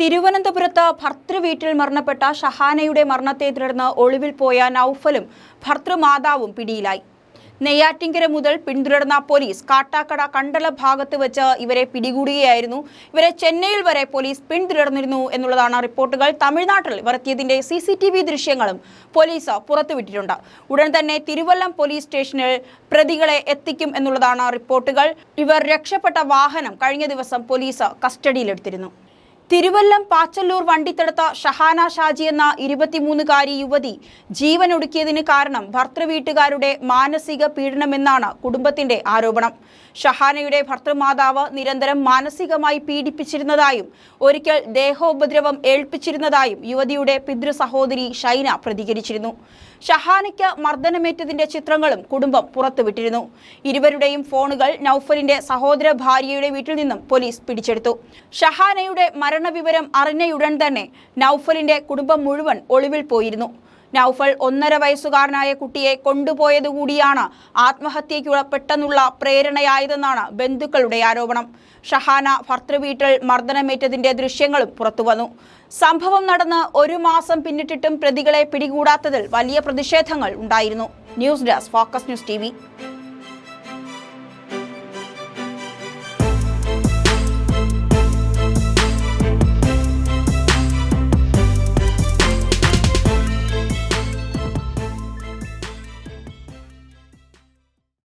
തിരുവനന്തപുരത്ത് ഭർത്തൃവീട്ടിൽ മരണപ്പെട്ട ഷഹാനയുടെ മരണത്തെ തുടർന്ന് ഒളിവിൽ പോയ നൌഫലും ഭർത്തൃമാതാവും പിടിയിലായി. നെയ്യാറ്റിങ്കര മുതൽ പിന്തുടർന്ന പോലീസ് കാട്ടാക്കട കണ്ടല ഭാഗത്ത് വെച്ച് ഇവരെ പിടികൂടുകയായിരുന്നു. ഇവരെ ചെന്നൈയിൽ വരെ പോലീസ് പിന്തുടർന്നിരുന്നു എന്നുള്ളതാണ് റിപ്പോർട്ടുകൾ. തമിഴ്നാട്ടിൽ ഇവർ എത്തിയതിന്റെ സി ദൃശ്യങ്ങളും പോലീസ് പുറത്തുവിട്ടിട്ടുണ്ട്. ഉടൻ തന്നെ തിരുവല്ലം പോലീസ് സ്റ്റേഷനിൽ പ്രതികളെ എത്തിക്കും എന്നുള്ളതാണ് റിപ്പോർട്ടുകൾ. ഇവർ രക്ഷപ്പെട്ട വാഹനം കഴിഞ്ഞ ദിവസം പോലീസ് കസ്റ്റഡിയിലെടുത്തിരുന്നു. തിരുവല്ലം പാച്ചല്ലൂർ വണ്ടിത്തടുത്ത ഷഹാന ഷാജി എന്ന ഇരുപത്തിമൂന്നുകാരി യുവതി ജീവൻ ഒടുക്കിയതിന് കാരണം ഭർത്തൃവീട്ടുകാരുടെ മാനസിക പീഡനമെന്നാണ് കുടുംബത്തിന്റെ ആരോപണം. ഷഹാനയുടെ ഭർത്തൃമാതാവ് നിരന്തരം മാനസികമായി പീഡിപ്പിച്ചിരുന്നതായും ഒരിക്കൽ ദേഹോപദ്രവം ഏൽപ്പിച്ചിരുന്നതായും യുവതിയുടെ പിതൃ സഹോദരി ഷൈന പ്രതികരിച്ചിരുന്നു. ഷഹാനയ്ക്ക് മർദ്ദനമേറ്റതിന്റെ ചിത്രങ്ങളും കുടുംബം പുറത്തുവിട്ടിരുന്നു. ഇരുവരുടെയും ഫോണുകൾ നൌഫലിന്റെ സഹോദര ഭാര്യയുടെ വീട്ടിൽ നിന്നും പോലീസ് പിടിച്ചെടുത്തു. ഷഹാനയുടെ മരണവിവരം അറിഞ്ഞയുടൻ തന്നെ നൌഫലിന്റെ കുടുംബം മുഴുവൻ ഒളിവിൽ പോയിരുന്നു. നൌഫൽ ഒന്നര വയസ്സുകാരനായ കുട്ടിയെ കൊണ്ടുപോയതുകൂടിയാണ് ആത്മഹത്യയ്ക്കുള്ള പെട്ടെന്നുള്ള പ്രേരണയായതെന്നാണ് ബന്ധുക്കളുടെ ആരോപണം. ഷഹാന ഭർത്തൃവീട്ടിൽ മർദ്ദനമേറ്റതിന്റെ ദൃശ്യങ്ങളും പുറത്തുവന്നു. സംഭവം നടന്ന് ഒരു മാസം പിന്നിട്ടിട്ടും പ്രതികളെ പിടികൂടാത്തതിൽ വലിയ പ്രതിഷേധങ്ങൾ ഉണ്ടായിരുന്നു. News desk focus news T